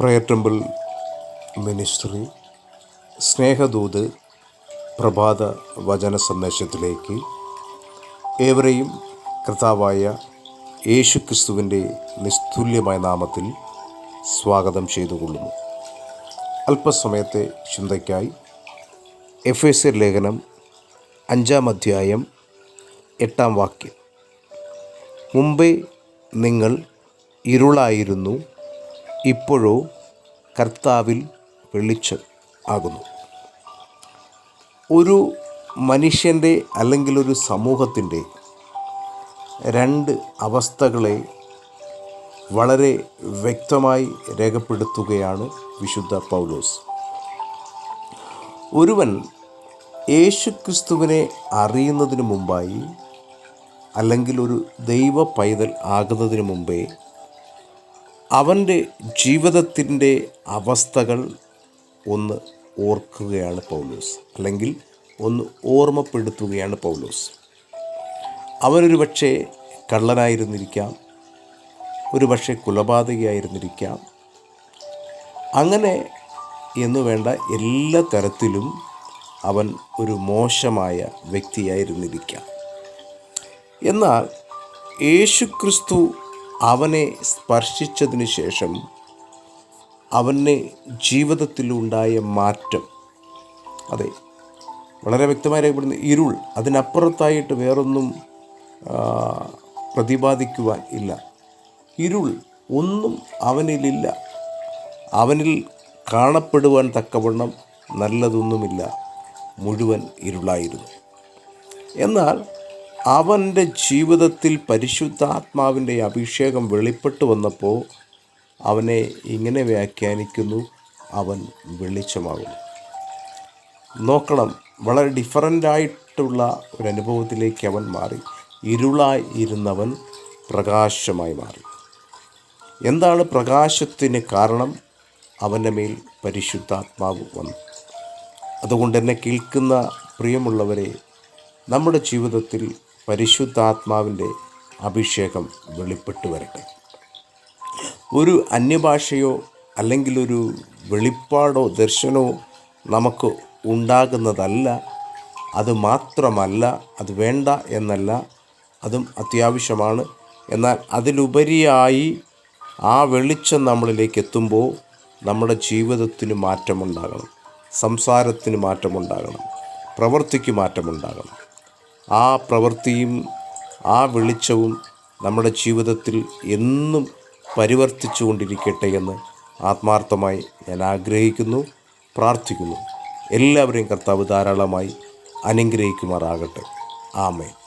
Prayer temple ministry Snehadooth പ്രഭാത വചന സന്ദേശത്തിലേക്ക് ഏവരെയും കർത്താവായ യേശു ക്രിസ്തുവിന്റെ നിസ്തുല്യമായ നാമത്തിൽ സ്വാഗതം ചെയ്തുകൊള്ളുന്നു. അല്പസമയത്തെ ചിന്തയ്ക്കായി എഫ് എസ് ലേഖനം അഞ്ചാം അധ്യായം എട്ടാം വാക്യം. മുമ്പേ നിങ്ങൾ ഇരുളായിരുന്നു ഇപ്പോഴോ കർത്താവിൽ വെളിച്ചം ആകുന്നു. ഒരു മനുഷ്യന്റെ അല്ലെങ്കിൽ ഒരു സമൂഹത്തിന്റെ രണ്ട് അവസ്ഥകളെ വളരെ വ്യക്തമായി രേഖപ്പെടുത്തുകയാണ് വിശുദ്ധ പൗലോസ്. ഒരുവൻ യേശുക്രിസ്തുവിനെ അറിയുന്നതിന് മുമ്പായി അല്ലെങ്കിൽ ഒരു ദൈവ പൈതൽ ആകുന്നതിന് മുമ്പേ അവന്റെ ജീവിതത്തിന്റെ അവസ്ഥകൾ ഒന്ന് ഓർക്കുകയാണ് പൗലോസ്. അല്ലെങ്കിൽ ഒന്ന് ഓർമ്മപ്പെടുത്തുകയാണ് പൗലോസ്. അവനൊരു പക്ഷേ കള്ളനായിരുന്നിരിക്കാം. ഒരു പക്ഷേ കുലപാതകയായിരുന്നിരിക്കാം. അങ്ങനെ എന്നു വേണ്ട എല്ലാ തരത്തിലും അവൻ ഒരു മോശമായ വ്യക്തിയായിരുന്നിരിക്കാം. എന്നാൽ യേശുക്രിസ്തു അവനെ സ്പർശിച്ചതിന് ശേഷം അവനെ ജീവിതത്തിലുണ്ടായ മാറ്റം. അതെ വളരെ വ്യക്തമായി രേഖപ്പെടുന്ന ഇരുൾ അതിനപ്പുറത്തായിട്ട് വേറൊന്നും പ്രതിപാദിക്കുവാൻ ഇല്ല. ഇരുൾ ഒന്നും അവനിലില്ല. അവനിൽ കാണപ്പെടുവാൻ തക്കവണ്ണം നല്ലതൊന്നുമില്ല. മുഴുവൻ ഇരുളായിരുന്നു. എന്നാൽ അവന്റെ ജീവിതത്തിൽ പരിശുദ്ധാത്മാവിന്റെ അഭിഷേകം വെളിപ്പെട്ടു വന്നപ്പോൾ അവനെ ഇങ്ങനെ വ്യാഖ്യാനിക്കുന്നു അവൻ വെളിച്ചമാകുന്നു. നോക്കണം വളരെ ഡിഫറന്റായിട്ടുള്ള ഒരു അനുഭവത്തിലേക്ക് അവൻ മാറി. ഇരുളായി ഇരുന്നവൻ പ്രകാശമായി മാറി. എന്താണ് പ്രകാശത്തിന് കാരണം? അവന്റെ മേൽ പരിശുദ്ധാത്മാവ് വന്നു. അതുകൊണ്ട് എന്നെ കേൾക്കുന്ന പ്രിയമുള്ളവരെ നമ്മുടെ ജീവിതത്തിൽ പരിശുദ്ധാത്മാവിന്റെ അഭിഷേകം വെളിപ്പെട്ടു വരട്ടെ. ഒരു അന്യഭാഷയോ അല്ലെങ്കിൽ ഒരു വെളിപ്പാടോ ദർശനമോ നമുക്ക് ഉണ്ടാകുന്നതല്ല. അത് മാത്രമല്ല അത് വേണ്ട എന്നല്ല അതും അത്യാവശ്യമാണ്. എന്നാൽ അതിലുപരിയായി ആ വെളിച്ചം നമ്മളിലേക്ക് എത്തുമ്പോൾ നമ്മുടെ ജീവിതത്തിന് മാറ്റമുണ്ടാകണം സംസാരത്തിന് മാറ്റമുണ്ടാകണം പ്രവൃത്തിക്ക് മാറ്റമുണ്ടാകണം. ആ പ്രവൃത്തിയും ആ വെളിച്ചവും നമ്മുടെ ജീവിതത്തിൽ എന്നും പരിവർത്തിച്ചു കൊണ്ടിരിക്കട്ടെ എന്ന് ആത്മാർത്ഥമായി ഞാൻ ആഗ്രഹിക്കുന്നു പ്രാർത്ഥിക്കുന്നു. എല്ലാവരെയും കർത്താവ് ധാരാളമായി അനുഗ്രഹിക്കുമാറാകട്ടെ. ആമേൻ.